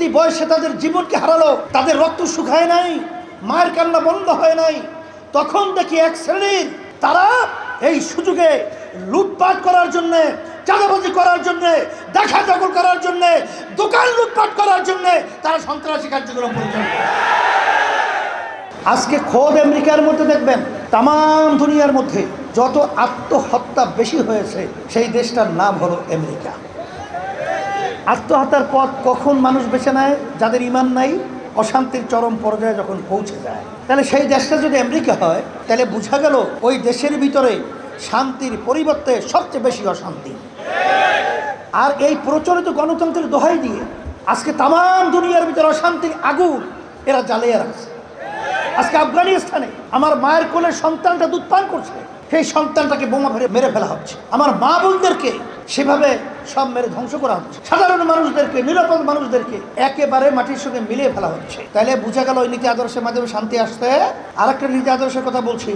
চলতি বয়সে তাদের জীবনকে হারালো, তাদের রক্ত শুকায় নাই, মায়ের কান্না বন্ধ হয় নাই তখন দেখি এক শ্রেণির তারা এই সুযোগে লুটপাট করার জন্য, চাঁদাবাজি করার জন্য, দেখা দখল করার জন্য, দোকান লুটপাট করার জন্য তারা সন্ত্রাসী কার্যক্রম পরিচালনা করে। আজকে খোদ আমেরিকার মধ্যে দেখবেন তাম দুনিয়ার মধ্যে যত আত্মহত্যা বেশি হয়েছে, সেই দেশটার নাম হলো আমেরিকা আত্মহত্যার পথ কখন মানুষ বেছে নেয়, যাদের ইমান নাই, অশান্তির চরম পর্যায়ে যখন পৌঁছে যায়। তাহলে সেই দেশটা যদি আমেরিকা হয়, তাহলে বোঝা গেল ওই দেশের ভিতরে শান্তির পরিবর্তে সবচেয়ে বেশি অশান্তি। আর এই প্রচলিত গণতন্ত্রের দোহাই দিয়ে আজকে তাম দুনিয়ার ভিতরে অশান্তির আগুন এরা জ্বালিয়ে রাখছে। আজকে আফগানিস্তানে আমার মায়ের কোলে সন্তানটা দুধ পান করছে। সেই সন্তানটাকে বোমা ফেলে মেরে ফেলা হচ্ছে। আমার মা বোনদেরকে সেভাবে সব মেরে ধ্বংস করা হচ্ছে। সাধারণ মানুষদেরকে, নিরাপদ মানুষদেরকে একেবারে মাটির সঙ্গে মিলিয়ে ফেলা হচ্ছে। তাহলে বোঝা গেল ওই নীতি আদর্শের মাধ্যমে শান্তি আসতে আরেকটা নীতি আদর্শের কথা বলছি।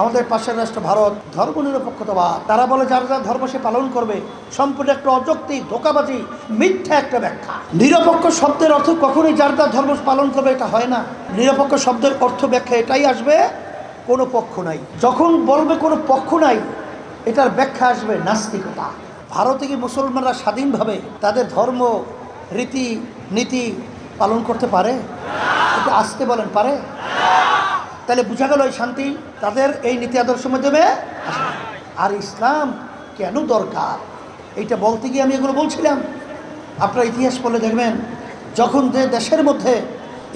আমাদের পাশের রাষ্ট্র ভারত ধর্ম নিরপেক্ষতাবাদ তারা বলে, যার যার ধর্ম সে পালন করবে। সম্পূর্ণ একটা অযৌক্তিক ধোকাবাজি, মিথ্যা একটা ব্যাখ্যা। নিরপেক্ষ শব্দের অর্থ কখনোই যার যার ধর্ম পালন করবে এটা হয় না। নিরপেক্ষ শব্দের অর্থ ব্যাখ্যা এটাই আসবে কোনো পক্ষ নাই। যখন বলবে কোনো পক্ষ নাই, এটার ব্যাখ্যা আসবে নাস্তিকতা। ভারতে কি মুসলমানরা স্বাধীনভাবে তাদের ধর্ম, রীতি, নীতি পালন করতে পারে? এটা আসতে বলেন, পারে? তাহলে বোঝা গেল এই শান্তি তাদের এই নীতি আদর্শের মাধ্যমে। আর ইসলাম কেন দরকার? এইটা বলতে গিয়ে আমি এগুলো বলছিলাম। আপনার ইতিহাস পড়লে দেখবেন, যখন যে দেশের মধ্যে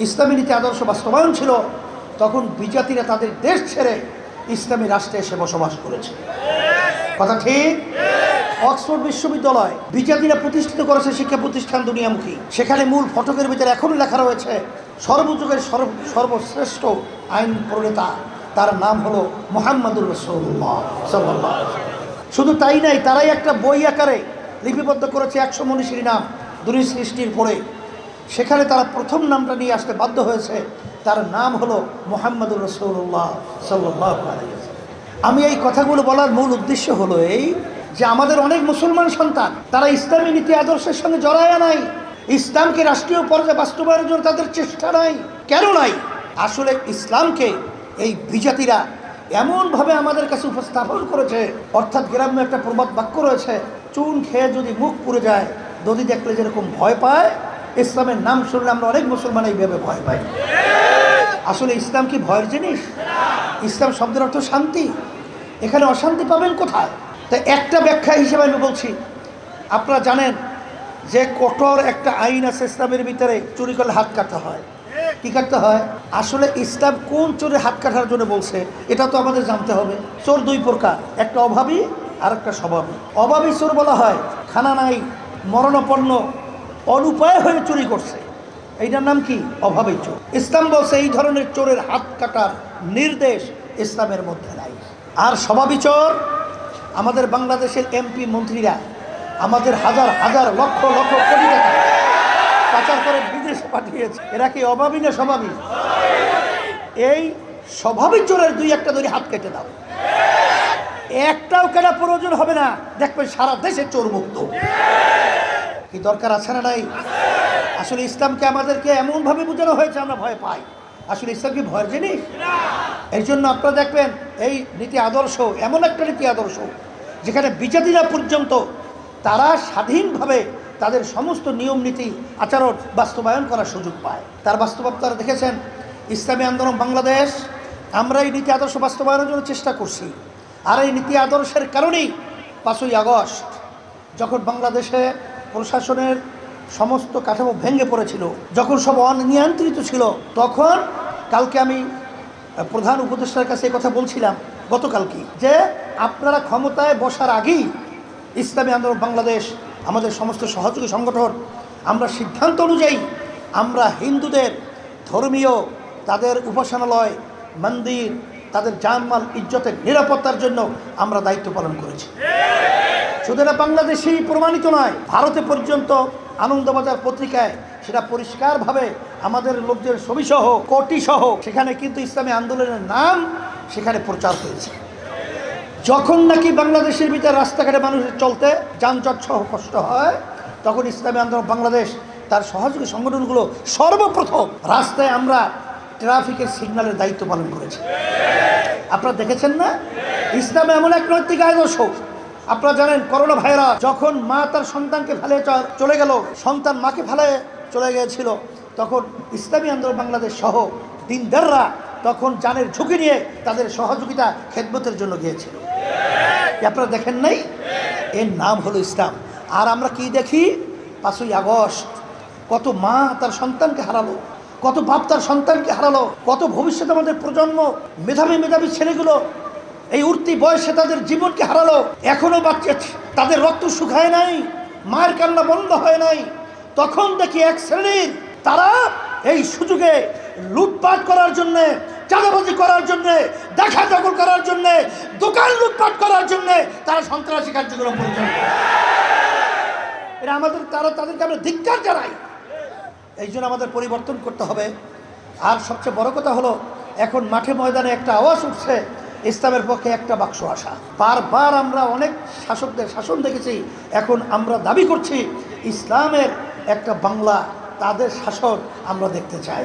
ইসলামী নীতি আদর্শ বাস্তবায়ন ছিল তখন বিজাতিরা তাদের দেশ ছেড়ে ইসলামী রাষ্ট্রে এসে বসবাস করেছে। কথা ঠিক? অক্সফোর্ড বিশ্ববিদ্যালয় বিজাতিরা প্রতিষ্ঠিত করেছে শিক্ষা প্রতিষ্ঠান দুনিয়ামুখী। সেখানে মূল ফটকের ভিতরে এখনও লেখা রয়েছে, সর্বযুগের সর্ব সর্বশ্রেষ্ঠ আইন প্রণেতা। তার নাম হলো মোহাম্মদুর রসুল্লাহ শুধু তাই নাই, তারাই একটা বই আকারে লিপিবদ্ধ করেছে একশো মনীষীর নাম দুই সৃষ্টির পরে। সেখানে তারা প্রথম নামটা নিয়ে আসতে বাধ্য হয়েছে তার নাম হলো মোহাম্মদুর রসুল্লাহ সাল্লাহ আমি এই কথাগুলো বলার মূল উদ্দেশ্য হলো এই যে আমাদের অনেক মুসলমান সন্তান, তারা ইসলামী নীতি আদর্শের সঙ্গে জড়ায় নাই। ইসলামকে রাষ্ট্রীয় পর্যায়ে বাস্তবায়নের জন্য তাদের চেষ্টা নাই। কেন নাই? আসলে ইসলামকে এই বিজাতিরা এমনভাবে আমাদের কাছে উপস্থাপন করেছে, অর্থাৎ গ্রাম্য একটা প্রবাদ বাক্য রয়েছে, চুন খেয়ে যদি মুখ পুড়ে যায় নদী দেখলে যেরকম ভয় পায়, ইসলামের নাম শুনলে আমরা অনেক মুসলমান এইভাবে ভয় পাই। আসলে ইসলাম কি ভয়ের জিনিস? ইসলাম শব্দের অর্থ শান্তি। এখানে অশান্তি পাবেন কোথায়? তা একটা ব্যাখ্যা হিসেবে আমি বলছি, আপনারা জানেন যে কঠোর একটা আইন আছে ইসলামের ভিতরে, চুরি করলে হাত কাটতে হয়। কি কাটতে হয়? আসলে ইসলাম কোন চোরের হাত কাটার জন্য বলছে, এটা তো আমাদের জানতে হবে। চোর দুই প্রকার, একটা অভাবী আর একটা স্বভাবী। অভাবী চোর বলা হয়, খানা নাই, মরণাপন্ন, অনুপায় হয়ে চুরি করছে। এইটার নাম কি? অভাবী চোর। ইসলাম বলছে এই ধরনের চোরের হাত কাটার নির্দেশ ইসলামের মধ্যে নাই। আর স্বভাবী চোর, আমাদের বাংলাদেশের এমপি মন্ত্রীরা আমাদের হাজার হাজার, লক্ষ লক্ষ কোটি টাকা পাচার করে বিদেশে পাঠিয়েছে। এরা কি অভাবী না স্বভাবী? এই স্বভাবী চোরের দুই একটা ধরে হাত কেটে দাও। একটাও কেনা প্রয়োজন হবে না। দেখবেন সারা দেশে চোর মুক্ত। কি দরকার আছে না নাই? আসলে ইসলামকে আমাদেরকে এমনভাবে বোঝানো হয়েছে, আমরা ভয় পাই। আসলে ইসলাম কি ভয়ের জিনিস? এই জন্য আপনারা দেখবেন, এই নীতি আদর্শ, এমন একটা নীতি আদর্শ, যেখানে বিজাতিরা পর্যন্ত, তারা স্বাধীনভাবে তাদের সমস্ত নিয়ম, নীতি আচরণ বাস্তবায়ন করার সুযোগ পায়। তার বাস্তব তারা দেখেছেন, ইসলামী আন্দোলন বাংলাদেশ, আমরা এই নীতি আদর্শ বাস্তবায়নের জন্য চেষ্টা করছি। আর এই নীতি আদর্শের কারণেই পাঁচই আগস্ট, যখন বাংলাদেশে প্রশাসনের সমস্ত কাঠামো ভেঙে পড়েছিল। যখন সব অনিয়ন্ত্রিত ছিল, তখন কালকে আমি প্রধান উপদেষ্টার কাছে কথা বলছিলাম গতকালকে যে আপনারা ক্ষমতায় বসার আগেই ইসলামী আন্দোলন বাংলাদেশ, আমাদের সমস্ত সহযোগী সংগঠন, আমরা সিদ্ধান্ত অনুযায়ী আমরা হিন্দুদের ধর্মীয়, তাদের উপাসনালয়, মন্দির, তাদের জানমাল ইজ্জতের নিরাপত্তার জন্য আমরা দায়িত্ব পালন করেছি। শুধু এটা বাংলাদেশেই প্রমাণিত নয়, ভারতে পর্যন্ত আনন্দবাজার পত্রিকায় সেটা পরিষ্কারভাবে আমাদের লোকদের ছবিসহ, কোটিসহ, সেখানে কিন্তু ইসলামী আন্দোলনের নাম সেখানে প্রচার হয়েছে। যখন নাকি বাংলাদেশের ভিতরে রাস্তাঘাটে মানুষের চলতে যানজট সহ কষ্ট হয়, তখন ইসলামী আন্দোলন বাংলাদেশ তার সহযোগী সংগঠনগুলো সর্বপ্রথম রাস্তায় আমরা ট্রাফিকের সিগন্যালের দায়িত্ব পালন করেছি। আপনারা দেখেছেন না? ইসলাম এমন এক নৈতিক আদর্শ আপনারা জানেন, করোনা ভাইরাস যখন মা তার সন্তানকে ফেলে চলে গেল, সন্তান মাকে ফেলে চলে গিয়েছিল, তখন ইসলামী আন্দোলন বাংলাদেশ সহ দিনদাররা তখন জানের ঝুঁকি নিয়ে তাদের সহযোগিতা খেদমতের জন্য গিয়েছিল। আপনারা দেখেন নাই? এর নাম হলো ইসলাম। আর আমরা কি দেখি? পাঁচই আগস্ট, কত মা তার সন্তানকে হারালো, কত বাপ তার সন্তানকে হারালো, কত ভবিষ্যতে আমাদের প্রজন্ম, মেধাবী মেধাবী ছেলেগুলো এই উঠতি বয়সে তাদের জীবনকে হারালো, এখনও বাচ্চা তাদের রক্ত শুকায় নাই, মায়ের কান্না বন্ধ হয় নাই। তখন দেখি এক শ্রেণির তারা এই সুযোগে লুটপাট করার জন্যে, চাঁদাবাজি করার জন্যে, দেখা দখল করার জন্যে, দোকান লুটপাট করার জন্যে তারা সন্ত্রাসী কার্যক্রম পরিচালনা। এটা আমাদের তারা তাদেরকে আমরা ধিক্কার জানাই। এই জন্য আমাদের পরিবর্তন করতে হবে। আর সবচেয়ে বড় কথা হলো, এখন মাঠে ময়দানে একটা আওয়াজ উঠছে। ইসলামের পক্ষে একটা বাক্স আসা। বারবার আমরা অনেক শাসকদের শাসন দেখেছি, এখন আমরা দাবি করছি ইসলামের একটা বাংলা, তাদের শাসন আমরা দেখতে চাই।